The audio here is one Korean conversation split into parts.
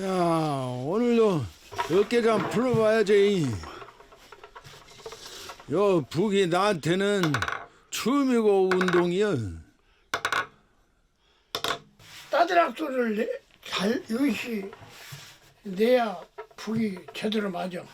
야 오늘도 어깨장 풀어봐야지. 요 북이 나한테는 춤이고 운동이야. 따드락소를 내, 잘 이것이 내야 북이 제대로 맞아.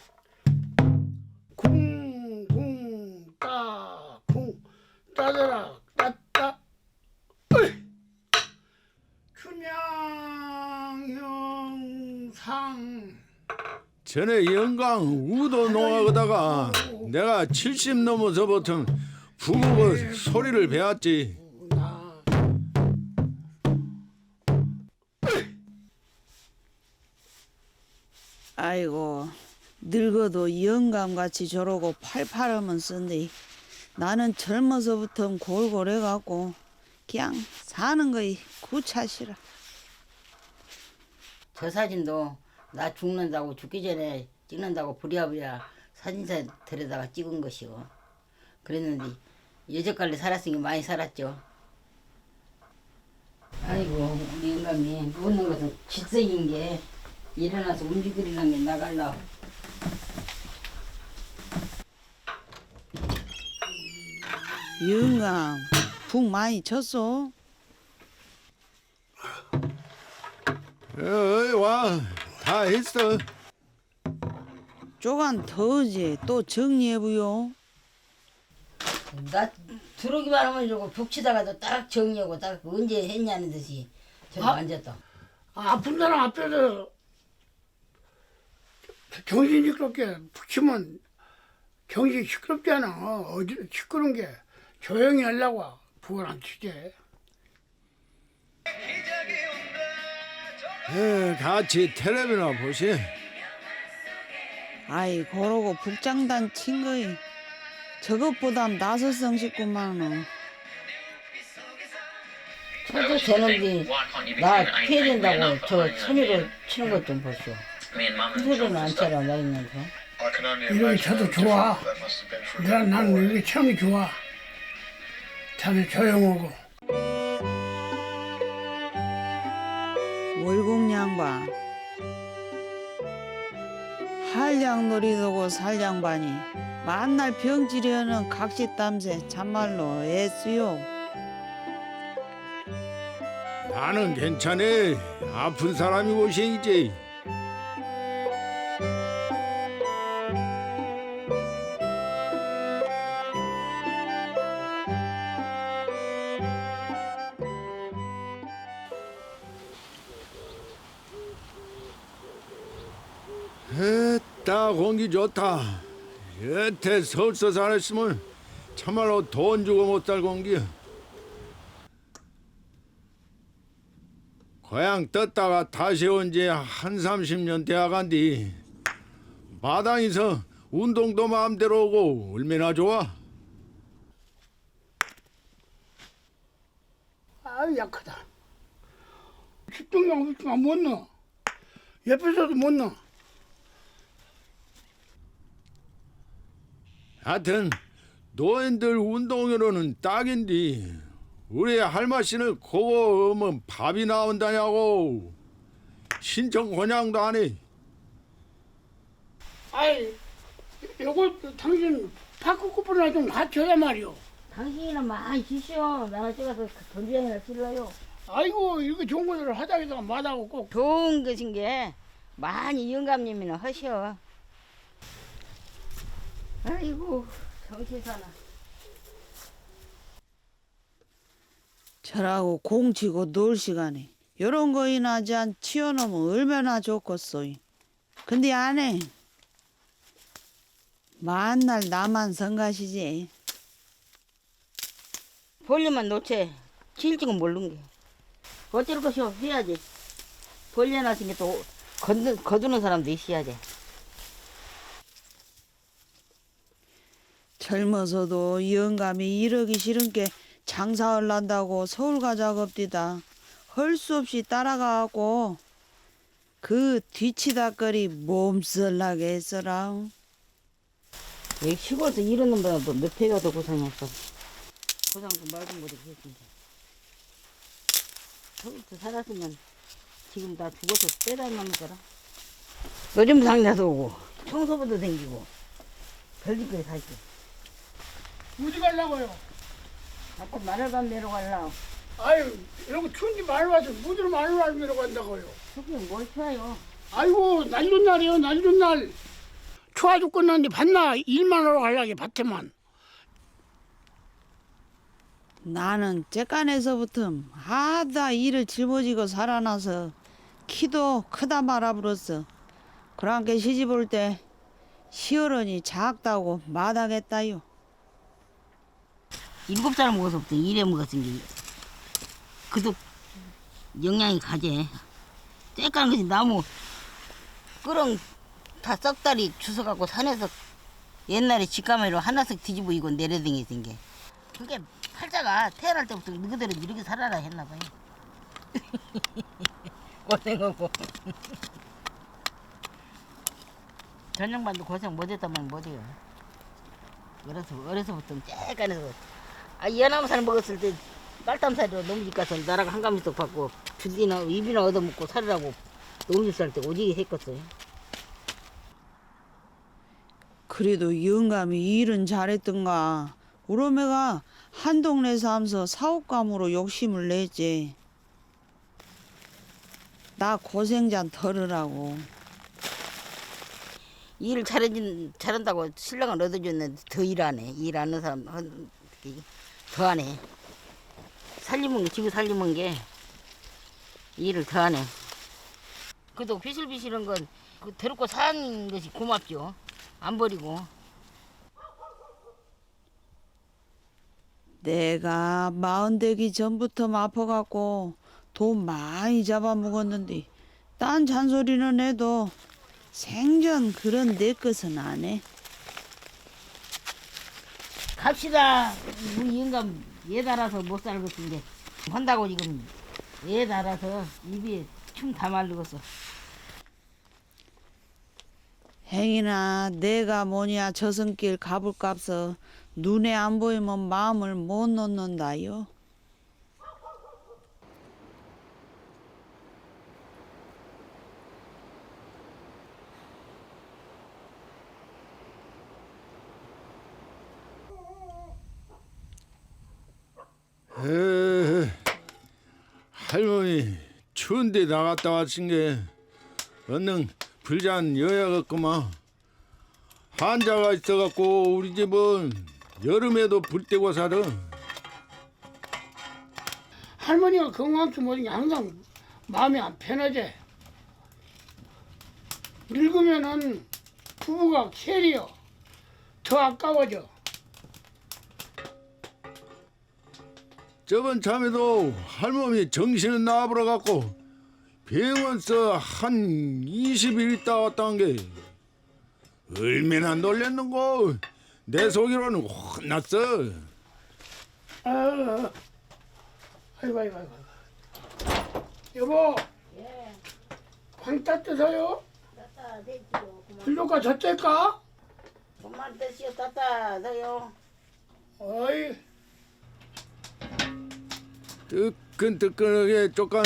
상 전에 영광 우도 농하다가 내가 70 넘어서부터 북어 소리를 배웠지. 나. 아이고 늙어도 영감같이 저러고 팔팔하면 쓴데 나는 젊어서부터 골골해갖고 그냥 사는 거이 구차시라. 저 사진도 나 죽는다고 죽기 전에 찍는다고 부랴부랴 사진사 들여다가 찍은 것이고 그랬는데 여태까지 살았으니 많이 살았죠. 아이고 우리 영감이 묻는 것은 질색인 게 일어나서 움직이려는 게 나갈라. 영감 북 많이 쳤어? 어이 와 다 했어. 조간 더지 또 정리해보요 나 들어오기만 하면 저거 북치다가도 딱 정리하고 딱 언제 했냐는 듯이 저기 아. 앉았다. 아픈 사람 앞에서 정신 시끄럽게 붙이면 정신 시끄럽잖아. 어, 어디 시끄러운 게 조용히 하려고 북을 안 치지. 에, 같이 텔레비나 보시. 아이 그러고 북장단 친 거이 저것보단 나서성 싶구만은 저도 저놈들이 나 피해 된다고 저 소리를 치는 것 좀 보시오. 그 소리는 안 쳐라 나 있면서. 이렇게 쳐도 좋아. 내가 난 이게 처음이 좋아. 자네 조용하고. 월공 양반 한량놀이 도고 살량반이 만날 병지려는 각시땀새 참말로 애쓰요 나는 괜찮아. 아픈 사람이 고생이지. 좋다. 여태 서울서 살았으면 참말로 돈 주고 못살 공기야. 고향 떴다가 다시 온 지한 30년 되어간디 마당에서 운동도 마음대로 오고 얼마나 좋아 아 약하다. 집중력 없으면 못 넣어. 옆에서도 못 넣어. 하여튼 노인들 운동으로는 딱인디 우리 할머니는 그거 오면 밥이 나온다냐고 신청 권양도 안해 아이, 요거 당신 파크 쿠폰이나 좀 갖춰야 말이오. 당신이는 많이 주시오. 나가 찍어서 돈주행이나 실러요. 아이고, 이렇게 좋은 거를 하다기다가 마다고 꼭. 좋은 것인 게 많이 영감님이나 하셔. 아이고 정신 사나. 저라고 공치고 놀 시간에 요런 거이나 한 치워놓으면 얼마나 좋겠어 근데 안 해 만날 나만 성가시지 벌레만 놓채 질증은 모르는 게. 어쩔 것이오 해야지. 나신 게또 거두는 사람도 있어야지. 젊어서도 영감이 이러기 싫은 게 장사하려다고 서울 가자겁디다. 할수 없이 따라가고 그 뒤치다거리 몸살나게 했어라. 여기 시골에서 이런 놈보다 몇 배가 더 고생했어. 고생도 말도 못하게 했는데. 서울에서 살았으면 지금 다 죽어서 빼다 남은 거라. 요즘 상자도 오고 청소부도 생기고 별짓거리 사지. 어디 가려고요? 자꾸 마늘간 내려갈라. 아유 이러고 추운데 많이 와서 무들 많이 와서 내려간다고요. 그게 뭘 좋아요. 아이고 날 좋은 날이요 날 좋은 날. 추워 죽겠는데 봤나 일만 하러 가려고 밭에만. 나는 째간에서부터 하다 일을 짊어지고 살아나서 키도 크다 말아버렸어. 그랑께 시집 올 때 시어른이 작다고 마당했다요. 일곱 살 먹어서부터 일해 먹었은 게 그도 영양이 가재. 쬐까는 것이 나무 끄렁 다 썩다리 주워갖고 산에서 옛날에 직가마로 하나씩 뒤집어 이고 내려댕기던 게 그게 팔자가 태어날 때부터 너희들은 이렇게 살아라 했나 봐요. 고생하고 전쟁반도 고생 못했다면 못해요. 어려서 어려서부터 쬐깐해서 아 이하나무살 먹었을 때 빨땀살이로 너무 집 가서 나라가 한가미석 받고 주디나 입이나 얻어먹고 살으라고 너무 집살 때 오지게 했겠어요. 그래도 영감이 일은 잘했던가. 우리妹가 한 동네 살면서 사업감으로 욕심을 냈지. 나 고생잔 덜으라고. 일을 잘해진 잘한다고 신랑을 얻어줬는데 더 일하네. 일 안 하는 사람 더 하네. 살림은 게 지구 살림은 게 일을 더 하네. 그래도 비실비실한 건그 데리고 사는 것이 고맙죠. 안 버리고. 내가 마흔 되기 전부터 아파갖고 돈 많이 잡아먹었는데 딴 잔소리는 해도 생전 그런 내 것은 안 해. 갑시다. 우리 영감 얘 달아서 못 살겠는데 한다고 지금 얘 달아서 입이 춤다 말르겠어. 행이나 내가 뭐냐 저승길 가불값서 눈에 안 보이면 마음을 못 놓는다요. 에, 할머니 추운데 나갔다 왔은 게 얼른 불잔 여야겠구만 환자가 있어갖고 우리 집은 여름에도 불 떼고 살아 할머니가 건강치 못하게 항상 마음이 안 편하지. 늙으면은 부부가 셀이요. 더 아까워져. 저번 참에도 할머니 정신은 나버려 갖고 병원서 한 20일 있다 왔다는 게 얼마나 놀랬는고 내 속으로는 혼났어 아, 아이고 아이고 아이고. 여보. 광 따뜻해요? 따따 대지요. 불로가 젖을까? 그만 드시오 따따,더요. 어이, 뜨끈뜨끈하게 조금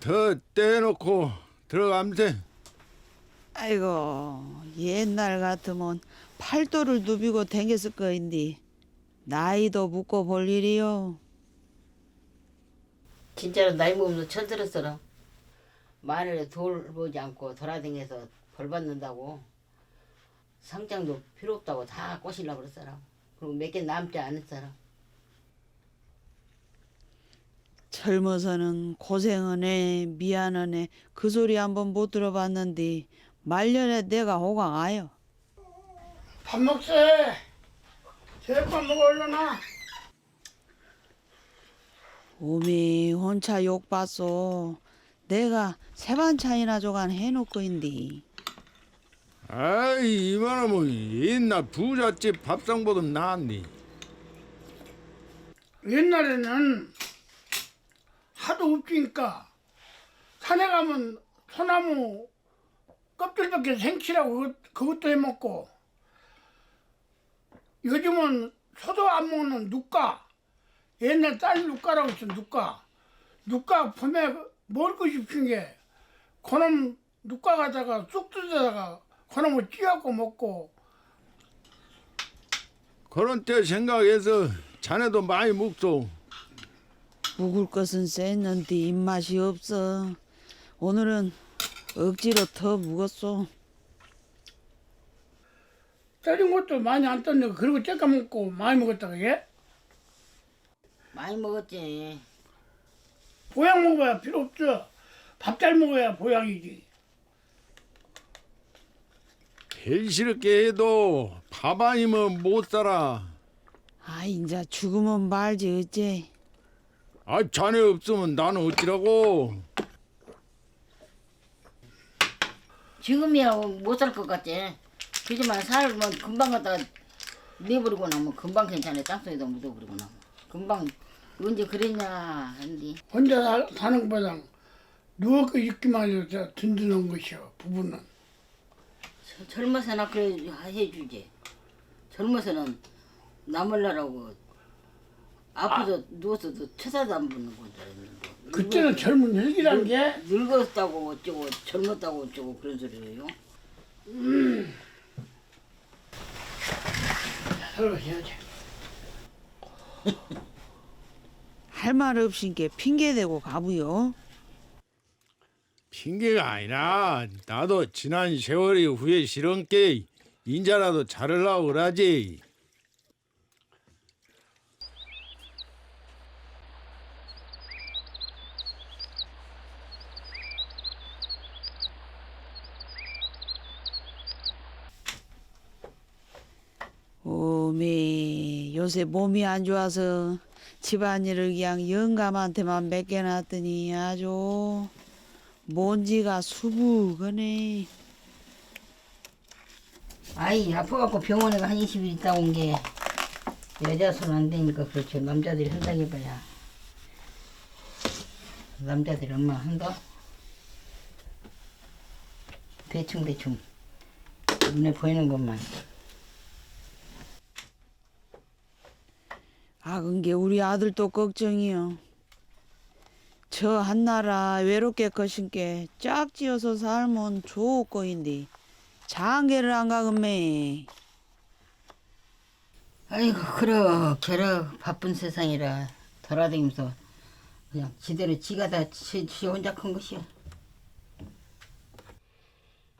더 떼놓고 들어가면서 아이고 옛날 같으면 팔도를 누비고 댕겼을 거인데 나이도 묻고 볼 일이요. 진짜로 나이 먹으면 철들었어라. 마늘에 돌 보지 않고 돌아다녀서 벌 받는다고 상장도 필요 없다고 다 꼬시려고 그랬어라. 그리고 몇 개 남지 않았어라. 젊어서는 고생은 해 미안은 해 그 소리 한번 못 들어봤는데 말년에 내가 호강 아요. 밥 먹세. 제밥 먹어 얼려나. 오미 혼자 욕 봤소. 내가 세 반찬이나 조간 해놓고 인디. 아이 이만하면 옛날 부잣집 밥상보다 낫니 옛날에는 하도 없으니까 산에 가면 소나무 껍질밖에 생치라고 그것- 그것도 해먹고 요즘은 소도 안 먹는 누까 옛날 쌀 누까라고 있어 누까 누까 봄에 먹을 것이 없은 게 그놈 눕가 가다가 쑥 뜯어다가 그놈을 찌갖고 먹고. 그런 때 생각해서 자네도 많이 묵소. 묵을 것은 쎘는데 입맛이 없어. 오늘은 억지로 더 묵었소. 때린 것도 많이 안 떴는데 그리고 째까 먹고 많이 먹었다가 예? 많이 먹었지. 보양 먹어야 필요 없죠. 밥 잘 먹어야 보양이지. 벨시럽게 해도 밥 아니면 못 살아. 아 인자 죽으면 말지 어째. 아 자네 없으면 나는 어찌라고. 지금이야 못 살 것 같지. 그지만 살면 금방 갖다 내버리고 나면 금방 괜찮아. 땅속에다 묻어버리고 나면 금방 언제 그랬냐 한디. 혼자 사- 사는 것보다 누워 있기만 해도 든든한 것이요. 부부는. 저- 젊어서나 그래 해주지. 젊어서는 남을라라고 아파서 누워서도 쳐다도 안 보는 알았는데. 그때는 젊은 혈기란 게 늙었다고 어쩌고 젊었다고 어쩌고 그런 소리예요. 설거지 해야지. 할 말 없인 게 핑계대고 가부요. 핑계가 아니라 나도 지난 세월이 후회 싫은 게 인자라도 잘하려고 그러지. 오메 요새 몸이 안 좋아서 집안일을 그냥 영감한테만 맡겨놨더니 아주 먼지가 수북하네. 아이 아파갖고 병원에 한 20일 있다 온 게 여자 손 안 되니까 그렇죠. 남자들이 한다고 해봐야 남자들이 얼마 한다? 대충 대충 눈에 보이는 것만 아, 근게 우리 아들도 걱정이요. 저 한나라 외롭게 거신게 짝지어서 살면 좋을 거인데 장계를 안 가금매. 아이고 그럭저럭 바쁜 세상이라 돌아다니면서 그냥 지대로 지가 다 지, 지 혼자 큰 것이야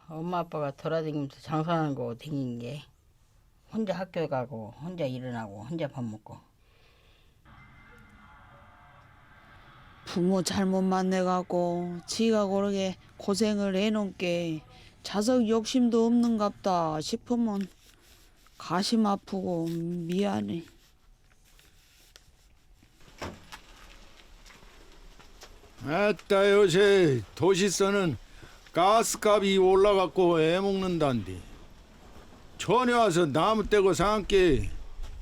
엄마 아빠가 돌아다니면서 장사하는 거 댕긴 게 혼자 학교 가고 혼자 일어나고 혼자 밥 먹고 부모 잘못 만나갖고 지가 그러게 고생을 해놓은 게 자석 욕심도 없는갑다 싶으면 가심 아프고 미안해. 아따 요새 도시서는 가스값이 올라갔고 애먹는단디. 전에 와서 나무 떼고 산게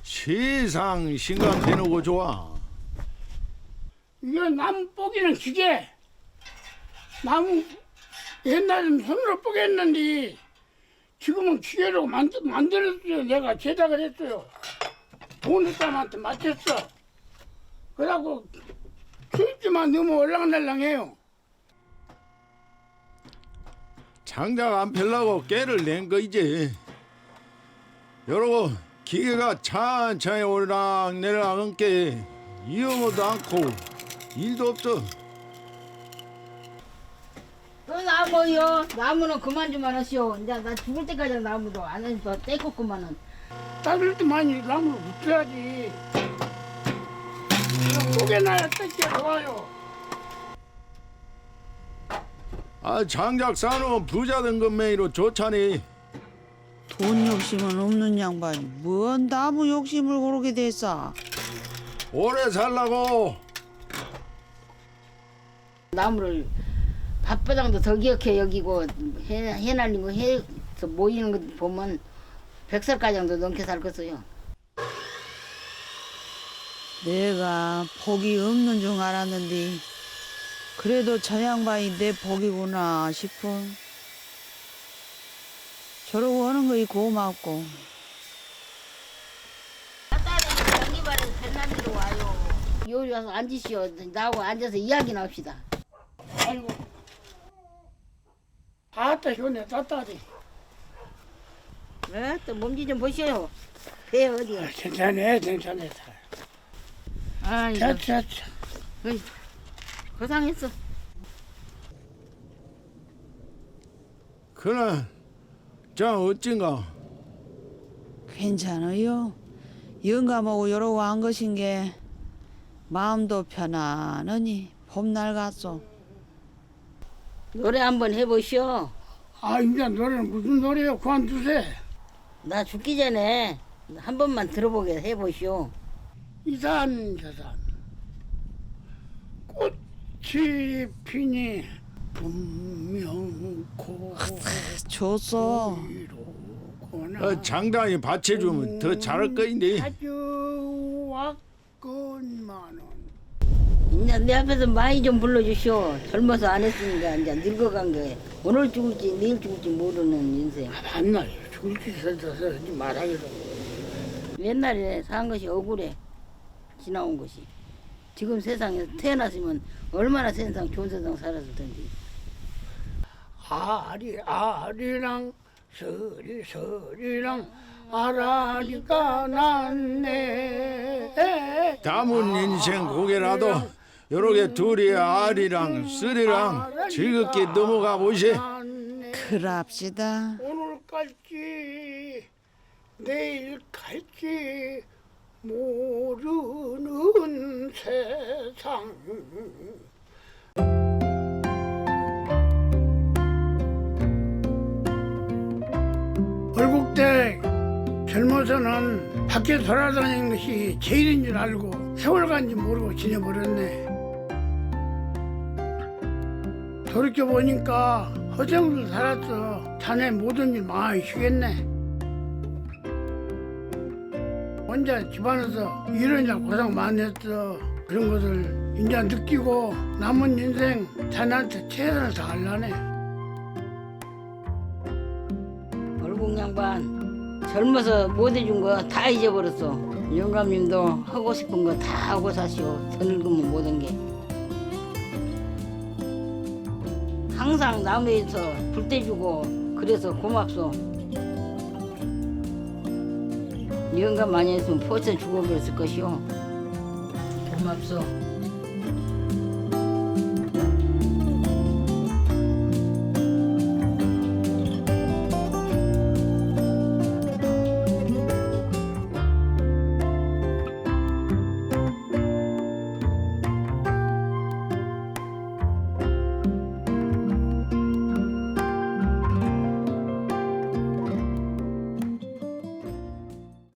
세상 신간 대놓고 좋아. 이거 나무 뽀기는 기계. 나무 옛날엔 손으로 뽀겠는데 지금은 기계로 만들, 만들었어요. 내가 제작을 했어요. 보는 사람한테 맞췄어. 그러고 수입지만 너무 올랑달랑해요. 장작 안 펴려고 깨를 낸 거 이제. 여러고 기계가 천천히 오르락 내리락 은게 위험하도 않고 일도 없어. 또 나무요 나무는 그만 좀 하시오 이제 나 죽을 때까지 나무도 안 해서 떼고,구만은 따를 때 많이 나무를 붙여야지. 뽀개나야 뜯기 좋아요. 아 장작 사놓으면 부자 된 것매이로 좋자니. 돈 욕심은 없는 양반이 뭔 나무 욕심을 고르게 됐어. 오래 살라고. 나무를 밭바닥도 더 기억해 여기고 해, 해날린 거 해서 모이는 거 보면 백살가량도 넘게 살겠어요. 내가 복이 없는 줄 알았는데 그래도 저 양반이 내 복이구나 싶어. 저러고 하는 거이 고맙고 장기발에 뱃난리로 와요. 여기 와서 앉으시오. 나하고 앉아서 이야기 나옵시다. 아이고. 아따 시원해 따뜻하지 아또 몸짓 좀 보시오. 배 어디야? 괜찮네 괜찮네 아 이거 자자자 어이, 고생했어. 그래 자 어찐가 괜찮아요. 영감하고 여러 한 것인 게 마음도 편안하니 봄날 같소. 노래 한번 해보시오. 아 이제 노래는 무슨 노래요 그만두세 나 죽기 전에 한 번만 들어보게 해보시오. 이산 저산 꽃이 피니 분명 좋소. 고이로구나 어, 장단이 받쳐주면 더 잘할 거인데 아주 왔건만은 이제 내 앞에서 많이 좀 불러주시오. 젊어서 안 했으니까 이제 늙어간 거에 오늘 죽을지 내일 죽을지 모르는 인생. 만날 죽을지 설쳐서 하지 말하기로 옛날에 산 것이 억울해. 지나온 것이. 지금 세상에 태어났으면 얼마나 세상 좋은 세상 살았을 텐데. 아리 아리랑 서리 서리랑 아라리가 났네 남은 인생 고개라도 요렇게 둘이 알이랑 쓰리랑 즐겁게 넘어가 보시 났네. 그랍시다. 오늘 갈지 내일 갈지 모르는 세상 월국대 젊어서는 밖에 돌아다니는 것이 제일인 줄 알고 세월 간지 모르고 지내버렸네 돌이켜보니까 허정도 살았어 자네 모든 일 많이 쉬겠네 혼자 집안에서 이러냐 고생 많이 했어 그런 것을 이제 느끼고 남은 인생 자네한테 최선을 다하려네 얼굴 양반 젊어서 못 해준 거 다 잊어버렸어. 영감님도 하고 싶은 거 다 하고 사시오. 더 늙으면 모든 게. 항상 나무에서 불 떼주고 그래서 고맙소. 영감 많이 했으면 벌써 죽어버렸을 것이오. 고맙소.